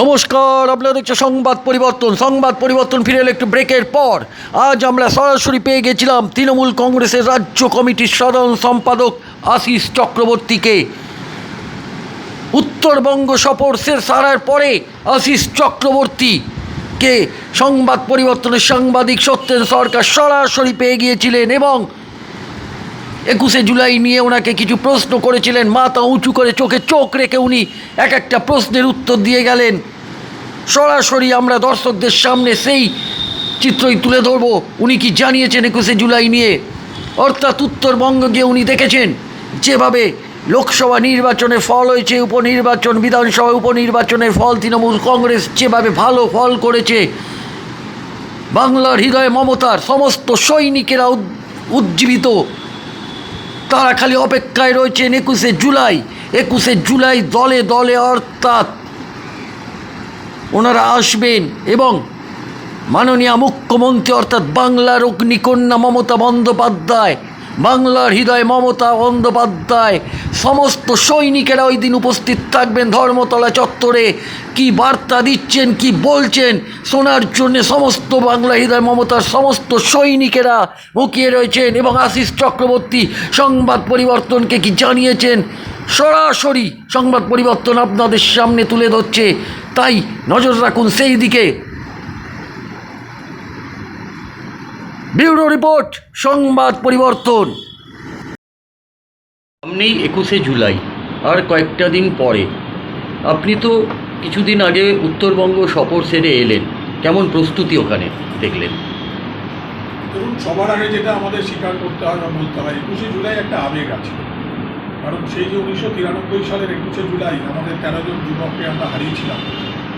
নমস্কার, আপনারা দেখছে সংবাদ পরিবর্তন। সংবাদ পরিবর্তন ফিরে এলো একটু ব্রেকের পর আজ আমরা সরাসরি পেয়ে গেছিলাম তৃণমূল কংগ্রেসের রাজ্য কমিটির সাধারণ সম্পাদক আশিস চক্রবর্তীকে। উত্তরবঙ্গ সফর শেষ সারার পরে আশিস চক্রবর্তীকে সংবাদ পরিবর্তনের সাংবাদিক সত্যেন সরকার সরাসরি পেয়ে গিয়েছিলেন এবং একুশে জুলাই নিয়ে ওনাকে কিছু প্রশ্ন করেছিলেন, মাথা উঁচু করে চোখে চোখ রেখে উনি এক একটা প্রশ্নের উত্তর দিয়ে গেলেন। সরাসরি আমরা দর্শকদের সামনে সেই চিত্রই তুলে ধরবো। উনি কি জানিয়েছেন একুশে জুলাই নিয়ে? অর্থাৎ উত্তরবঙ্গ গিয়ে উনি দেখেছেন, যেভাবে লোকসভা নির্বাচনে ফল হয়েছে, উপনির্বাচন, বিধানসভা উপনির্বাচনের ফল, তৃণমূল কংগ্রেস যেভাবে ভালো ফল করেছে, বাংলার হৃদয়ে মমতার সমস্ত সৈনিকেরা উজ্জীবিত। তারা খালি অপেক্ষায় রয়েছেন একুশে জুলাই। একুশে জুলাই দলে দলে, অর্থাৎ ওনারা আসবেন এবং মাননীয় মুখ্যমন্ত্রী, অর্থাৎ বাংলার অগ্নিকন্যা মমতা বন্দ্যোপাধ্যায় বাংলার হৃদয় মমতা বন্দ্যোপাধ্যায়। সমস্ত সৈনিকেরা ওই দিন উপস্থিত থাকবেন ধর্মতলা চত্বরে। কি বার্তা দিচ্ছেন, কি বলছেন, শোনার জন্যে সমস্ত বাংলা হৃদয় মমতার সমস্ত সৈনিকেরা মুখিয়ে রয়েছেন এবং আশিস চক্রবর্তী সংবাদ পরিবর্তনকে কি জানিয়েছেন? সরাসরি সংবাদ পরিবর্তন আপনাদের সামনে তুলে ধরছে। তাই নজর রাখুন সেই দিকে। ব্যুরো রিপোর্ট সংবাদ পরিবর্তন। সামনেই একুশে জুলাই আর কয়েকটা দিন পরে। আপনি তো কিছুদিন আগে উত্তরবঙ্গ সফর সেরে এলেন। কেমন প্রস্তুতি ওখানে দেখলেন? ধরুন সবার আগে যেটা আমাদের স্বীকার করতে হয় বা বলতে হয় একুশে জুলাই একটা আবেগ আছে। কারণ সেই যে উনিশশো তিরানব্বই সালের একুশে জুলাই আমাদের তেরো জন যুবককে আমরা হারিয়েছিলাম।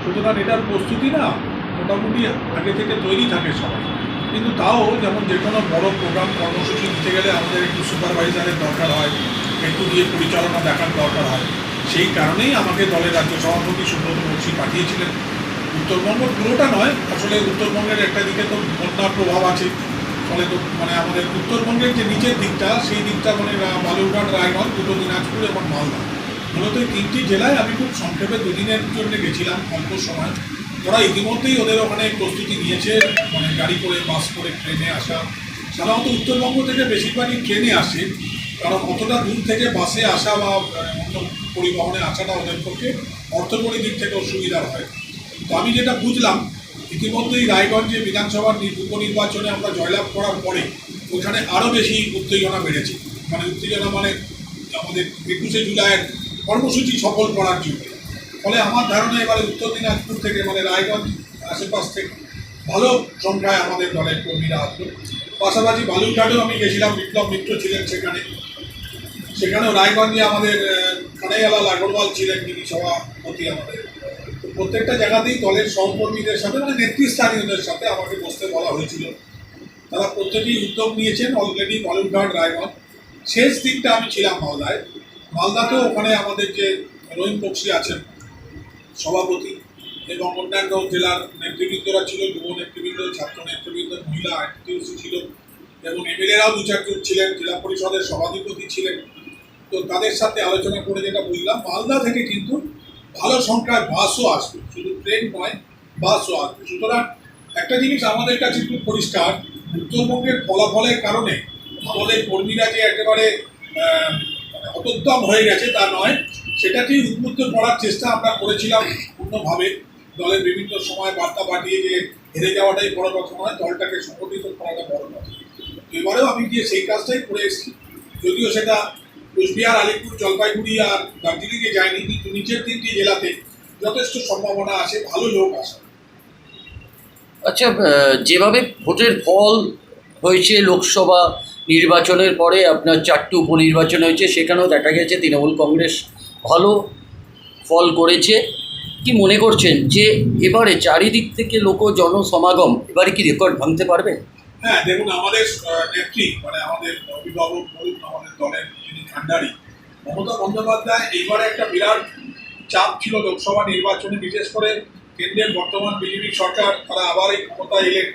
সুতরাং এটার প্রস্তুতি না মোটামুটি আগে থেকে তৈরি থাকে সবাই। কিন্তু তাও যেমন যে কোনো বড় প্রোগ্রাম কর্মসূচি দিতে গেলে আমাদের একটু সুপারভাইজারের দরকার হয়, একটু দিয়ে পরিচালনা দেখার দরকার হয়। সেই কারণেই আমাকে দলের রাজ্য সভাপতি সুব্রত বক্সি পাঠিয়েছিলেন। উত্তরবঙ্গ পুরোটা নয়, আসলে উত্তরবঙ্গের একটা দিকে তো বন্যার প্রভাব আছে। ফলে তো মানে আমাদের উত্তরবঙ্গের যে নিচের দিকটা, সেই দিকটা মানে বালুরঘাট, রায়গঞ্জ, দুটো দিনাজপুর এবং মালদা। মূলত এই তিনটি জেলায় আমি খুব সংক্ষেপে দুদিনের জন্য গেছিলাম, অল্প সময়। ওরা ইতিমধ্যেই ওদের ওখানে প্রস্তুতি নিয়েছে মানে গাড়ি করে বাস করে ট্রেনে আসা। সাধারণত উত্তরবঙ্গ থেকে বেশিরভাগই ট্রেনে আসে কারণ অতটা দূর থেকে বাসে আসা বা আহ, অন্য পরিবহনে আসাটা ওদের পক্ষে অর্থকরী দিক থেকেও অসুবিধা হয়। তো আমি যেটা বুঝলাম ইতিমধ্যেই রায়গঞ্জে বিধানসভার উপনির্বাচনে আমরা জয়লাভ করার পরে ওখানে আরও বেশি উত্তেজনা বেড়েছে। মানে উত্তেজনা মানে আমাদের একুশে জুলাইয়ের কর্মসূচি সফল করার জন্য। ফলে আমার ধারণা এবারে উত্তর দিনাজপুর থেকে মানে রায়গঞ্জ আশেপাশ থেকে ভালো সংখ্যায় আমাদের দলের কর্মীরা আসবে পাশাপাশি বালুরঘাটেও আমি গেছিলাম, বিপ্লব মিত্র ছিলেন সেখানে। সেখানেও রায়গঞ্জে আমাদের কানাইয়ালাল আগরওয়াল ছিলেন, যিনি সভাপতি আমাদের। প্রত্যেকটা জায়গাতেই দলের সহকর্মীদের সাথে মানে নেতৃস্থানীয়দের সাথে আমাকে বসতে বলা হয়েছিল। তারা প্রত্যেকেই উদ্যোগ নিয়েছেন অলরেডি বালুরঘাট, রায়গঞ্জ। শেষ দিকটা আমি ছিলাম মালদায়। মালদাতেও ওখানে আমাদের যে রহিম বক্সি আছেন সভাপতি এবং অন্যান্য জেলার নেতৃবৃন্দরা ছিল, যুব নেতৃবৃন্দ, ছাত্র নেতৃবৃন্দ, মহিলা আইনটিউসি ছিল এবং এমএলএরাও দু চারজন ছিলেন, জেলা পরিষদের সভাধিপতি ছিলেন। তো তাদের সাথে আলোচনা করে যেটা বুঝলাম, মালদা থেকে কিন্তু ভালো সংখ্যায় বাসও আসবে, শুধু ট্রেন নয়, বাসও আসবে। সুতরাং একটা জিনিস আমাদের কাছে খুব পরিষ্কার, উত্তরবঙ্গের ফলাফলের কারণে আমাদের কর্মীরা যে একেবারে হতোদ্যম হয়ে গেছে তা নয় সেটাকেই উদ্বুদ্ধ করার চেষ্টা আমরা করেছিলাম পূর্ণভাবে। দলের বিভিন্ন সময় বার্তা পাঠিয়ে যে হেরে যাওয়াটাই বড় কথা নয়, দলটাকে সংগঠিত করাটা বড় কথা। এবারেও আমি গিয়ে সেই কাজটাই করে এসেছি। যদিও সেটা কুচবিহার, আলিপুর, জলপাইগুড়ি আর দার্জিলিংয়ে যায়নি, কিন্তু নিচের তিনটি জেলাতে যথেষ্ট সম্ভাবনা আছে, ভালো লোক আসে আচ্ছা যেভাবে ভোটের ফল হয়েছে লোকসভা নির্বাচনের পরে, আপনার চারটি উপনির্বাচন হয়েছে, সেখানেও দেখা গেছে তৃণমূল কংগ্রেস ভালো ফল করেছে। কি মনে করছেন যে এবারে চারিদিক থেকে লোক জনসমাগম এবারে কি রেকর্ড ভাঙতে পারবে? হ্যাঁ দেখুন, আমাদের নেত্রী মানে আমাদের অভিভাবক বলুন, আমাদের দলের যিনি ভান্ডারী, মমতা বন্দ্যোপাধ্যায় এইবারে একটা বিরাট চাপ ছিল লোকসভা নির্বাচনে, বিশেষ করে কেন্দ্রের বর্তমান বিজেপি সরকার, তারা আবার এই ক্ষমতায় এলেন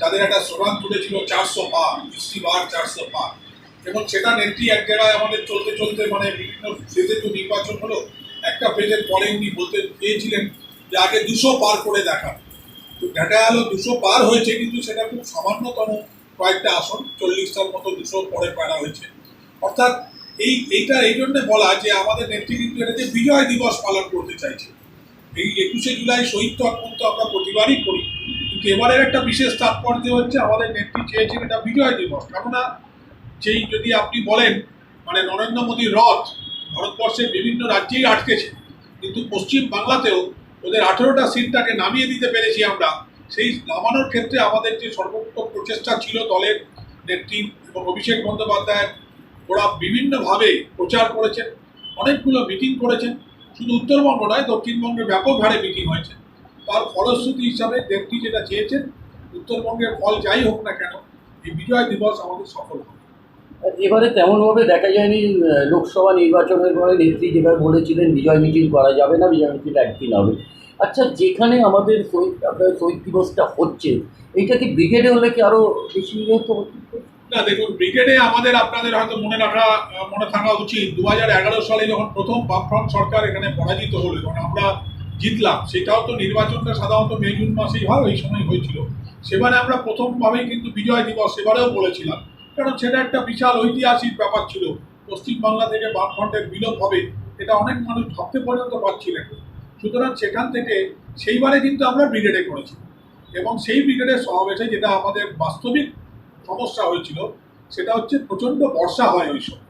তাদের একটা স্লোগান তুলেছিল, চারশো পার, বৃষ্টি বার চারশো পার। এবং সেটা নেত্রী এক জায়গায় আমাদের চলতে চলতে মানে বিভিন্ন ফেজে তো নির্বাচন হলো, একটা ফেজের পরে উনি বলতে চেয়েছিলেন যে আগে দুশো পার করে দেখা তো দেখা গেল দুশো পার হয়েছে, কিন্তু সেটা খুব সামান্যতম কয়েকটা আসন, চল্লিশটার মতো দুশো পরে পারা হয়েছে। অর্থাৎ এই, এইটা, এই জন্য বলা যে আমাদের নেত্রী কিন্তু এটাকে বিজয় দিবস পালন করতে চাইছে। এই একুশে জুলাই শহীদ তর্পণ তো আমরা প্রতিবারই করি, কিন্তু এবারের একটা বিশেষ তাৎপর্য হচ্ছে আমাদের নেত্রী চেয়েছেন এটা বিজয় দিবস। কেননা সেই যদি আপনি বলেন মানে নরেন্দ্র মোদীর রথ ভারতবর্ষের বিভিন্ন রাজ্যেই আটকেছে, কিন্তু পশ্চিম বাংলাতেও ওদের আঠেরোটা সিটটাকে নামিয়ে দিতে পেরেছি আমরা, সেই নামানোর ক্ষেত্রে আমাদের যে সর্বোত্তম প্রচেষ্টা ছিল দলের নেত্রী এবং অভিষেক বন্দ্যোপাধ্যায় ওরা বিভিন্নভাবে প্রচার করেছেন, অনেকগুলো মিটিং করেছেন, শুধু উত্তরবঙ্গ নয়, দক্ষিণবঙ্গে ব্যাপক হারে মিটিং হয়েছে। তার ফলশ্রুতি হিসাবে নেত্রী যেটা চেয়েছেন, উত্তরবঙ্গের ফল যাই হোক না কেন, এই বিজয় দিবস আমাদের সফল হবে। এবারে তেমনভাবে দেখা যায়নি লোকসভা নির্বাচনের পরে নেত্রী যেভাবে বলেছিলেন, বিজয় মিছিল করা যাবে না, বিজয় মিছিল একদিন হবে। আচ্ছা যেখানে আমাদের শহীদ, আপনার শহীদ দিবসটা হচ্ছে, এইটা কি ব্রিগেডে হলে কি আরও বেশি হতো না, দেখুন, ব্রিগেডে আমাদের, আপনাদের হয়তো মনে রাখা মনে থাকা উচিত। দু সালে যখন প্রথম বামফ্রন্ট সরকার এখানে পরাজিত হলো, যখন আমরা জিতলাম, সেটাও তো নির্বাচনটা সাধারণত মে, জুন মাসেই হয়, ওই সময় হয়েছিল। সেবারে আমরা প্রথমভাবেই কিন্তু বিজয় দিবস সেবারেও বলেছিলাম। কারণ সেটা একটা বিশাল ঐতিহাসিক ব্যাপার ছিল। পশ্চিমবাংলা থেকে বামফ্রন্টের বিলোপ হবে, এটা অনেক মানুষ ভাবতে পর্যন্ত পারছিলেন। সুতরাং সেখান থেকে সেইবারে কিন্তু আমরা ব্রিগেডে করেছি। এবং সেই ব্রিগেডের সমাবেশে যেটা আমাদের বাস্তবিক সমস্যা হয়েছিল, সেটা হচ্ছে প্রচণ্ড বর্ষা হয় ওই সময়।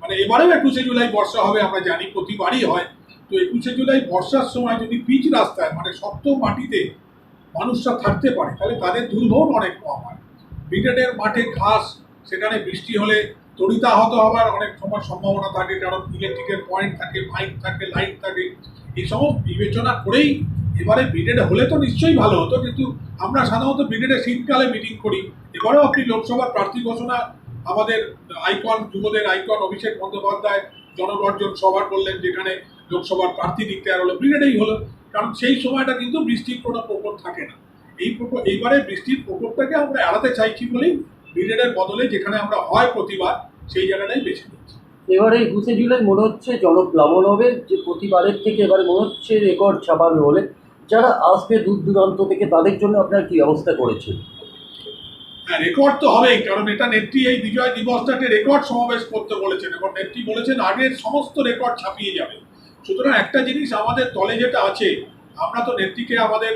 মানে এবারেও একুশে জুলাই বর্ষা হবে, আমরা জানি প্রতিবারই হয়। তো একুশে জুলাই বর্ষার সময় যদি পিচ রাস্তায় মানে শক্ত মাটিতে মানুষরা থাকতে পারে, তাহলে তাদের দুর্ভোগ অনেক কম হয়। ব্রিগেডের মাঠে ঘাস সেখানে বৃষ্টি হলে তড়িতাহত হওয়ার অনেক সময় সম্ভাবনা থাকে, কারণ ইলেকট্রিকের পয়েন্ট থাকে মাইক থাকে লাইট থাকে। এই সমস্ত বিবেচনা করেই এবারে ব্রিগেড হলে তো নিশ্চয়ই ভালো হতো, কিন্তু আমরা সাধারণত ব্রিগেডে শীতকালে মিটিং করি। এবারেও আপনি লোকসভার প্রার্থী ঘোষণা আমাদের আইকন যুবদের আইকন অভিষেক বন্দ্যোপাধ্যায়, জনগর্জন সভা করলেন, যেখানে লোকসভার প্রার্থী ডিক্লেয়ার হলো ব্রিগেডেই হলো। কারণ সেই সময়টা কিন্তু বৃষ্টির কোনো প্রকোপ থাকে না। এই প্রকোপ এইবারে বৃষ্টির প্রকোপটাকে আমরা এড়াতে চাইছি বলেই ব্রিগেডের বদলে যেখানে আমরা হয় প্রতিবার সেই জায়গাটাই বেছে নিচ্ছি এবারে একুশে জুলাই মনে হচ্ছে জনপ্লাবন হবে যে প্রতিবারের থেকে এবারে মনে হচ্ছে রেকর্ড ছাপাবে বলে। যারা আসবে দূর দূরান্ত থেকে তাদের জন্য আপনার কি ব্যবস্থা করেছেন হ্যাঁ রেকর্ড তো হবেই কারণ এটা নেত্রী এই বিজয় দিবসটাকে রেকর্ড সমাবেশ করতে বলেছেন। এবং নেত্রী বলেছেন আগের সমস্ত রেকর্ড ছাপিয়ে যাবে। সুতরাং একটা জিনিস আমাদের দলে যেটা আছে আমরা তো নেত্রীকে আমাদের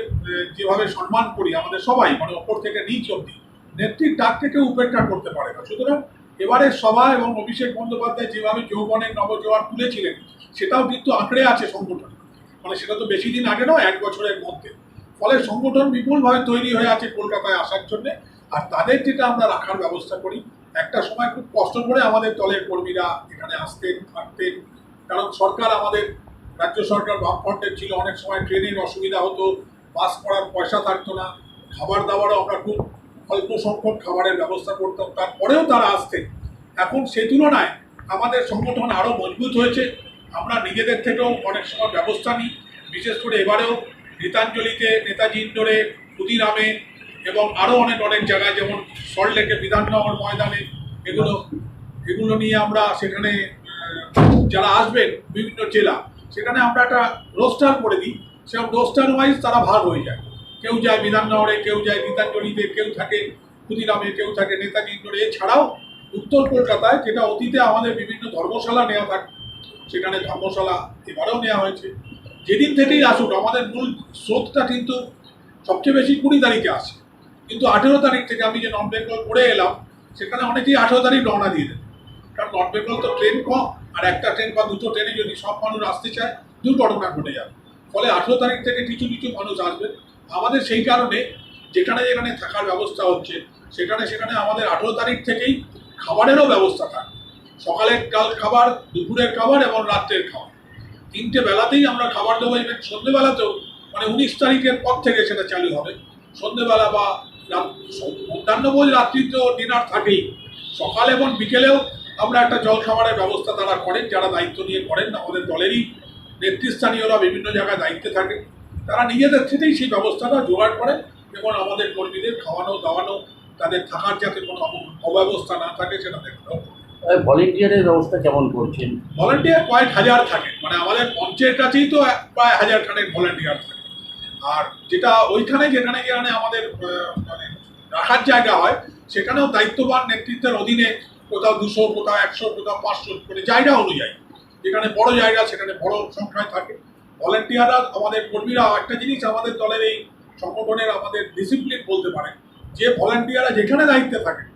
যেভাবে সম্মান করি আমাদের সবাই মানে ওপর থেকে নিচ অব্দি নেত্রীর ডাককে কেউ উপেক্ষা করতে পারে না। সুতরাং এবারের সভা এবং অভিষেক বন্দ্যোপাধ্যায় যেভাবে যৌবনের নবজোয়ার তুলেছিলেন, সেটাও কিন্তু আঁকড়ে আছে সংগঠন। মানে সেটা তো বেশি দিন আগে নয়, এক বছরের মধ্যে। ফলে সংগঠন বিপুলভাবে তৈরি হয়ে আছে কলকাতায় আসার জন্য। আর তাদের যেটা আমরা রাখার ব্যবস্থা করি, একটা সময় খুব কষ্ট করে আমাদের দলের কর্মীরা এখানে আসতেন, থাকতেন। কারণ সরকার আমাদের, রাজ্য সরকার বামফ্রন্টের ছিল, অনেক সময় ট্রেনের অসুবিধা হতো, বাস করার পয়সা থাকতো না, খাবার দাবারও আমরা খুব অল্প সংখ্যক খাবারের ব্যবস্থা করতাম তারপরেও তারা আসতেন এখন সে তুলনায় আমাদের সংগঠন আরও মজবুত হয়েছে। আমরা নিজেদের থেকেও অনেক সময় ব্যবস্থা নিই। বিশেষ করে এবারেও গীতাঞ্জলিতে, নেতাজি ইন্ডোরে ক্ষুদিরামে এবং আরও অনেক অনেক জায়গায় যেমন সল্টলেকে বিধাননগর ময়দানে এগুলো এগুলো নিয়ে আমরা সেখানে যারা আসবেন বিভিন্ন জেলা, সেখানে আমরা একটা রোস্টার করে দিই। সেরকম রোস্টার ওয়াইজ তারা ভাগ হয়ে যায়। কেউ যায় বিধাননগরে, কেউ যায় গীতাঞ্জলিতে, কেউ থাকে ক্ষুদিরামে, কেউ থাকে নেতাজি ইন্ডোরে এছাড়াও উত্তর কলকাতায়, যেটা অতীতে আমাদের বিভিন্ন ধর্মশালা নেওয়া থাকে সেখানে ধর্মশালা এবারেও নেওয়া হয়েছে। যেদিন থেকেই আসুক, আমাদের মূল স্রোতটা কিন্তু সবচেয়ে বেশি কুড়ি তারিখে আসে। কিন্তু আঠেরো তারিখ থেকে আমি যে নর্থ বেঙ্গল পড়ে এলাম, সেখানে অনেকেই আঠেরো তারিখ রওনা দিয়ে দেন কারণ নর্থ বেঙ্গল তো ট্রেন কম আর একটা ট্রেন বা দুটো ট্রেনে যদি সব মানুষ আসতে চায়, দুর্ঘটনা ঘটে যাবে। ফলে আঠেরো তারিখ থেকে কিছু কিছু মানুষ আসবে। আমাদের সেই কারণে যেখানে যেখানে থাকার ব্যবস্থা হচ্ছে, সেখানে সেখানে আমাদের আঠেরো তারিখ থেকেই খাবারেরও ব্যবস্থা থাকে সকালের কাল খাবার, দুপুরের খাবার এবং রাত্রের খাবার। তিনটে বেলাতেই আমরা খাবার দেবো ইভেন সন্ধ্যেবেলাতেও মানে উনিশ তারিখের পর থেকে সেটা চালু হবে। সন্ধ্যেবেলা বা অন্যান্য বোঝ রাত্রি তো ডিনার থাকেই। সকাল এবং বিকেলেও আমরা একটা জল খাবারের ব্যবস্থা তারা করেন, যারা দায়িত্ব নিয়ে করেন, আমাদের দলেরই নেতৃস্থানীয়রা বিভিন্ন জায়গায় দায়িত্বে থাকে। তারা নিজেদের থেকেই সেই ব্যবস্থাটা জোগাড় করে এবং আমাদের কর্মীদের খাওয়ানো দাওয়ানো তাদের থাকার যাতে কোনো অব্যবস্থা না থাকে সেটা দেখতে হবে। ভলেন্টিয়ারের ব্যবস্থা কেমন করছেন? ভলেন্টিয়ার কয়েক হাজার থাকে মানে আমাদের মঞ্চের কাছেই তো প্রায় হাজার খানেক ভলেন্টিয়ার থাকে। আর যেটা ওইখানে যেখানে যেখানে আমাদের মানে রাখার জায়গা হয় সেখানেও দায়িত্ববান নেতৃত্বের অধীনে কোথাও দুশো কোথাও একশো কোথাও পাঁচশো মানে জায়গা অনুযায়ী। যেখানে বড় জায়গা সেখানে বড় সংখ্যায় থাকে। ভলেন্টিয়াররা, আমাদের কর্মীরা, একটা জিনিস আমাদের দলের এই সংগঠনের আমাদের ডিসিপ্লিন বলতে পারে। যে ভলেন্টিয়াররা যেখানে দায়িত্বে থাকেন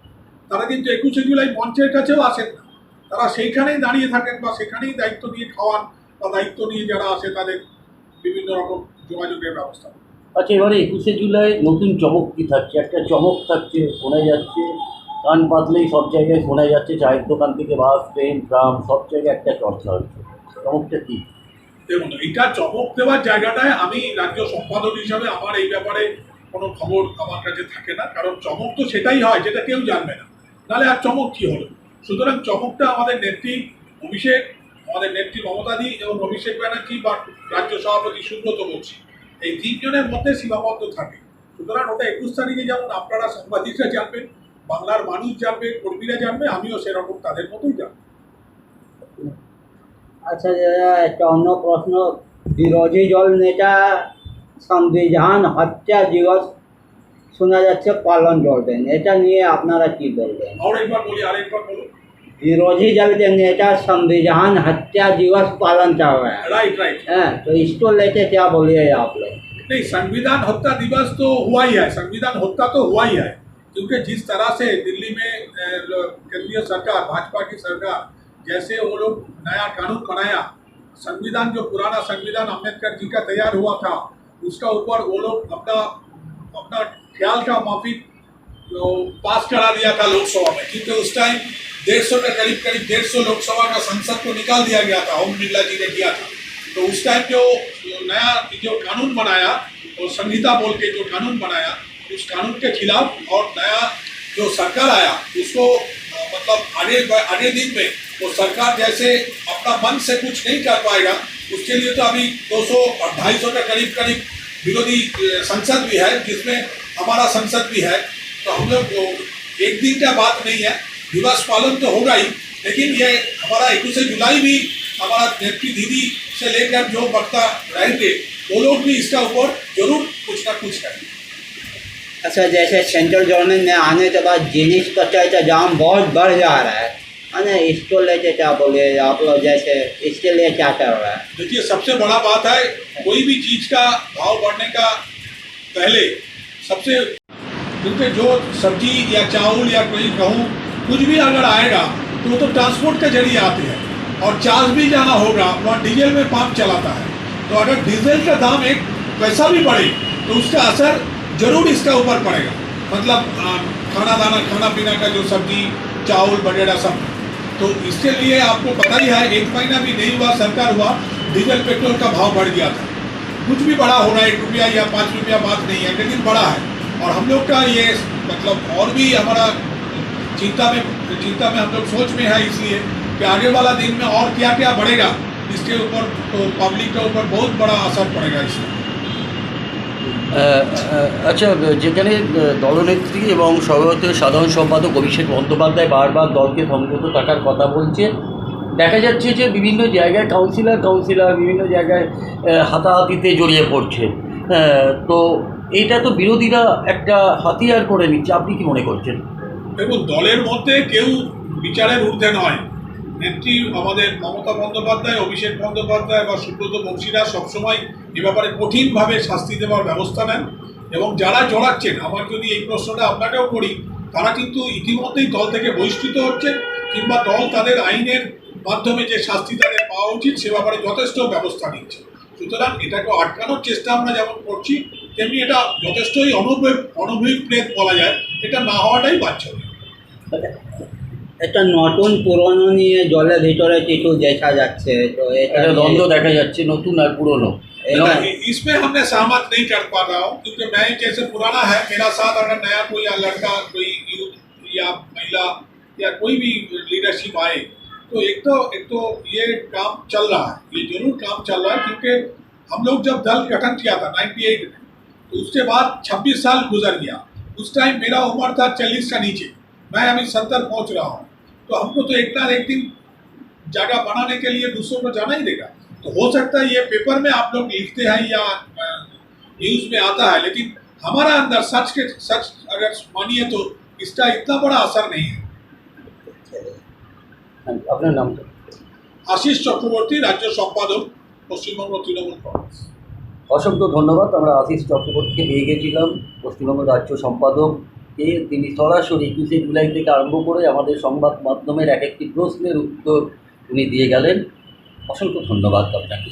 তারা কিন্তু একুশে জুলাই মঞ্চের কাছেও আসেন না। তারা সেইখানেই দাঁড়িয়ে থাকেন বা সেখানেই দায়িত্ব নিয়ে খাওয়ান বা দায়িত্ব নিয়ে যারা আসে, তাদের বিভিন্ন রকম যোগাযোগের ব্যবস্থা। আচ্ছা এবারে একুশে জুলাই নতুন চমক কি থাকছে? একটা চমক থাকছে, শোনা যাচ্ছে। কান পাতলেই সব জায়গায় শোনা যাচ্ছে, চায়ের দোকান থেকে বাস, ট্রেন, ট্রাম, সব জায়গায় একটা চর্চা হচ্ছে। চমকটা কি? দেখুন, এটা চমক দেওয়ার জায়গাটায় আমি রাজ্য সম্পাদক হিসাবে আমার এই ব্যাপারে কোনো খবর আমার কাছে থাকে না, কারণ চমক তো সেটাই হয় যেটা কেউ জানবে না। নাহলে আর চমক কি হলো? সুতরাং চমকটা আমাদের নেত্রী অভিষেক, আমাদের নেত্রী মমতাদি এবং অভিষেক ব্যানার্জি বা রাজ্য সভাপতি সুব্রত বক্সি, এই তিনজনের মধ্যে সীমাবদ্ধ থাকে। সুতরাং ওটা একুশ তারিখে যেমন আপনারা সাংবাদিকরা জানবেন, বাংলার মানুষ জানবে, কর্মীরা জানবে, আমিও সেরকম তাদের মতোই জানব। আচ্ছা प्रश्न প্রশ্ন বিরোধী नेता নেতা সংবিধান হত্যা पालन শোনা যাচ্ছে विरोधी दल के नेता संविधान हत्या दिवस पालन कर रहे हैं राइट राइट तो इसको लेके क्या बोलिए आप लोग? नहीं संविधान हत्या दिवस तो हुआ ही है। संविधान हत्या तो हुआ ही है। क्योंकि जिस तरह से दिल्ली में केंद्रीय सरकार भाजपा की सरकार जैसे वो लोग नया कानून बनाया, संविधान, जो पुराना संविधान अंबेडकर जी का तैयार हुआ था, उसका ऊपर वो लोग अपना अपना ख्याल का माफ़ी, जो पास करा दिया था लोकसभा में। क्योंकि उस टाइम डेढ़ सौ के करीब करीब डेढ़ सौ लोकसभा का संसद को निकाल दिया गया था, ओम बिरला जी ने किया था। तो उस टाइम जो नया जो कानून बनाया, और संहिता बोल के जो कानून बनाया, उस कानून के खिलाफ और नया जो सरकार आया, उसको मतलब आगे आगे दिन में वो सरकार जैसे अपना मन से कुछ नहीं कर पाएगा, उसके लिए तो अभी 200 और 250 के करीब करीब विरोधी संसद भी है, जिसमें हमारा संसद भी है। तो हम लोग वो एक दिन का बात नहीं है दिवस पालन तो होगा ही, लेकिन ये हमारा इक्कीस जुलाई भी हमारा नेत्री दीदी से लेकर जो वक्ता रहेंगे, वो लोग भी इसका ऊपर ज़रूर कुछ ना कुछ करेंगे। अच्छा जैसे सेंट्रल गवर्नमेंट में आने के बाद जिनिस का दाम बहुत बढ़ जा रहा है। ना इसको लेके क्या बोलिए? आप लोग जैसे इसके लिए क्या कर रहा है? देखिए, सबसे बड़ा बात है, कोई भी चीज़ का भाव बढ़ने का पहले सबसे क्योंकि जो सब्ज़ी या चावल या कोई गेहूँ कुछ भी अगर आएगा तो वो तो ट्रांसपोर्ट के ज़रिए आते हैं। और चार्ज भी जाना होगा, वहाँ डीजल में पंप चलाता है। तो अगर डीजल का दाम एक पैसा भी बढ़े तो उसका असर ज़रूर इसका ऊपर पड़ेगा। मतलब खाना दाना, खाना पीना का जो सब्ज़ी, चावल वगैरह सब तो इसके लिए आपको पता ही है, एक महीना भी नहीं हुआ, सरकार हुआ, डीजल, पेट्रोल का भाव बढ़ गया था। कुछ भी बड़ा हो रहा है, एक रुपया या पाँच रुपया बात नहीं है, लेकिन बड़ा है। और हम लोग का ये मतलब और भी हमारा चिंता में चिंता में हम लोग सोच में है इसलिए कि आगे वाला दिन में और क्या क्या बढ़ेगा, इसके ऊपर तो पब्लिक के ऊपर बहुत बड़ा असर पड़ेगा इसमें। আচ্ছা যেখানে দলনেত্রী এবং সভাপতি সাধারণ সম্পাদক অভিষেক বন্দ্যোপাধ্যায় বারবার দলকে সংযত থাকার কথা বলছে। দেখা যাচ্ছে যে বিভিন্ন জায়গায় কাউন্সিলর কাউন্সিলর বিভিন্ন জায়গায় হাতাহাতিতে জড়িয়ে পড়ছে। তো এটা তো বিরোধীরা একটা হাতিয়ার করে নিচ্ছে। আপনি কি মনে করছেন? দেখুন, দলের মধ্যে কেউ বিচারের ঊর্ধ্বে নয়। নেত্রী আমাদের মমতা বন্দ্যোপাধ্যায়, অভিষেক বন্দ্যোপাধ্যায় বা সুব্রত বংশীরা সবসময় এ ব্যাপারে কঠিনভাবে শাস্তি দেওয়ার ব্যবস্থা নেন এবং যারা জড়াচ্ছেন, আমার যদি এই প্রশ্নটা আপনাকেও করি, তারা কিন্তু ইতিমধ্যেই দল থেকে বহিষ্কৃত হচ্ছেন কিংবা দল তাদের আইনের মাধ্যমে যে শাস্তি তাদের পাওয়া উচিত, সে ব্যাপারে যথেষ্ট ব্যবস্থা নিচ্ছে। সুতরাং এটাকে আটকানোর চেষ্টা আমরা যেমন করছি, তেমনি এটা যথেষ্টই অনুভব অনভিপ্রেত অনভিপ্রেত বলা যায়, এটা না হওয়াটাই বাঞ্ছনীয়। একটা নতুন পুরনো নিয়ে জলের ভিতরে কিছু দেখা যাচ্ছে তো এটা একটা দ্বন্দ্ব নিয়ে- দেখা যাচ্ছে নতুন আর পুরনো এবার इ- इसमें हमने सहमत नहीं कर पा रहा हूँ क्योंकि मैं जैसे पुराना है मेरा साथ अगर नया कोई या लड़का कोई यूथ या महिला या कोई भी लीडरशिप आए तो एक तो एक तो ये काम चल रहा है ये जरूर काम चल रहा है क्योंकि हम लोग जब दल गठन किया था 98 में तो उसके बाद 26 साल गुजर गया उस टाइम मेरा उम्र था 40 का नीचे मैं अभी सत्तर पहुंच रहा हूँ तो हमको तो एक ना एक दिन जगह बनाने के लिए दूसरों को जाना ही देगा तो हो सकता है ये पेपर में आप लोग लिखते हैं या अ, न्यूज में आता है लेकिन हमारा अंदर सच के सच अगर मानिए तो इसका इतना बड़ा असर नहीं है হ্যাঁ, আপনার নামটা আশিস চক্রবর্তী রাজ্য সম্পাদক পশ্চিমবঙ্গ তৃণমূল কংগ্রেস অসংখ্য ধন্যবাদ আমরা আশিস চক্রবর্তীকে পেয়ে গেছিলাম পশ্চিমবঙ্গ রাজ্য সম্পাদক কে তিনি সরাসরি একুশে জুলাই থেকে আরম্ভ করে আমাদের সংবাদ মাধ্যমের এক একটি প্রশ্নের উত্তর উনি দিয়ে গেলেন। অসংখ্য ধন্যবাদ আপনাকে।